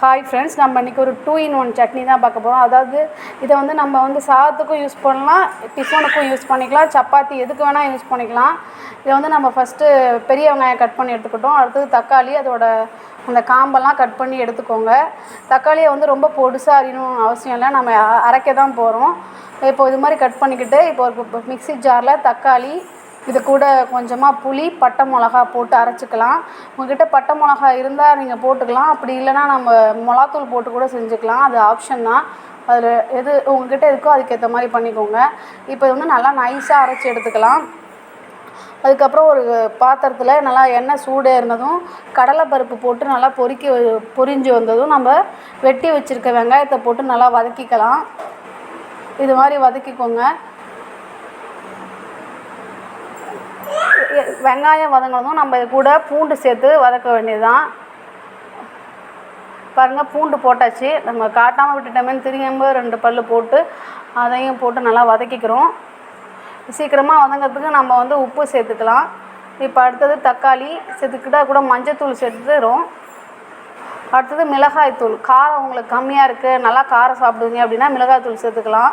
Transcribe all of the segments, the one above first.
Hi friends நம்ம இன்றைக்கி ஒரு டூ இன் ஒன் சட்னி தான் பார்க்க போகிறோம் அதாவது இதை வந்து நம்ம வந்து சாதத்துக்கும் யூஸ் பண்ணலாம் டிஃபனுக்கும் யூஸ் பண்ணிக்கலாம் சப்பாத்தி எதுக்கு வேணால் யூஸ் பண்ணிக்கலாம். இதை வந்து நம்ம ஃபஸ்ட்டு பெரிய வெங்காயம் கட் பண்ணி எடுத்துக்கிட்டோம். அடுத்தது தக்காளி அதோட அந்த காம்பெல்லாம் கட் பண்ணி எடுத்துக்கோங்க. தக்காளியை வந்து ரொம்ப பொடுசாக அறியணும்னு அவசியம் இல்லை. நம்ம அரைக்க தான் போகிறோம் இப்போ இது மாதிரி கட் பண்ணிக்கிட்டு இப்போ ஒரு மிக்ஸி ஜாரில் தக்காளி இது கூட கொஞ்சமாக புளி பட்டை மிளகா போட்டு அரைச்சிக்கலாம். உங்ககிட்ட பட்டை மிளகா இருந்தால் நீங்கள் போட்டுக்கலாம். அப்படி இல்லைன்னா நம்ம மிளகாத்தூள் போட்டு கூட செஞ்சுக்கலாம். அது ஆப்ஷன் தான். அதில் எது உங்ககிட்ட இருக்கோ அதுக்கேற்ற மாதிரி பண்ணிக்கோங்க. இப்போ இது வந்து நல்லா நைஸாக அரைச்சி எடுத்துக்கலாம். அதுக்கப்புறம் ஒரு பாத்திரத்தில் நல்லா எண்ணெய் சூடு இருந்ததும் கடலைப்பருப்பு போட்டு நல்லா பொரிக்க பொரிஞ்சு வந்ததும் நம்ம வெட்டி வச்சுருக்க வெங்காயத்தை போட்டு நல்லா வதக்கிக்கலாம். இது மாதிரி வதக்கிக்கோங்க. வெங்காயம் வதங்கினதும் நம்ம இது கூட பூண்டு சேர்த்து வதக்க வேண்டியதுதான். பாருங்கள் பூண்டு போட்டாச்சு. நம்ம காட்டாமல் விட்டுட்டோமேன்னு திரும்ப ரெண்டு பல் போட்டு அதையும் போட்டு நல்லா வதக்கிக்கிறோம். சீக்கிரமாக வதங்கிறதுக்கு நம்ம வந்து உப்பு சேர்த்துக்கலாம். இப்போ அடுத்தது தக்காளி சேர்த்துக்கிட்டா கூட மஞ்சத்தூள் சேர்த்துக்கிறோம். அடுத்தது மிளகாய்த்தூள். காரம் உங்களுக்கு கம்மியாக இருக்குது நல்லா காரம் சாப்பிடுவீங்க அப்படின்னா மிளகாய்த்தூள் சேர்த்துக்கலாம்.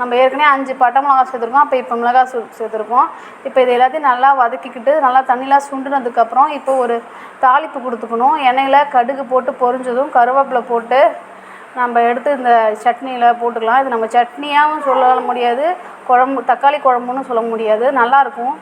நம்ம ஏற்கனவே அஞ்சு பட்டை மிளகா சேர்த்துருக்கோம். அப்போ இப்போ மிளகாய் தூள் சேர்த்துருக்கோம். இப்போ இது எல்லாத்தையும் நல்லா வதக்கிக்கிட்டு நல்லா தண்ணிலாம் சுண்டுனதுக்கப்புறம் இப்போ ஒரு தாளிப்பு கொடுத்துக்கணும். எண்ணெயில் கடுகு போட்டு பொரிஞ்சதும் கருவேப்பிலை போட்டு நம்ம எடுத்து இந்த சட்னியில் போட்டுக்கலாம். இது நம்ம சட்னியாகவும் சொல்ல முடியாது. குழம்பு தக்காளி குழம்புன்னு சொல்ல முடியாது. நல்லாயிருக்கும்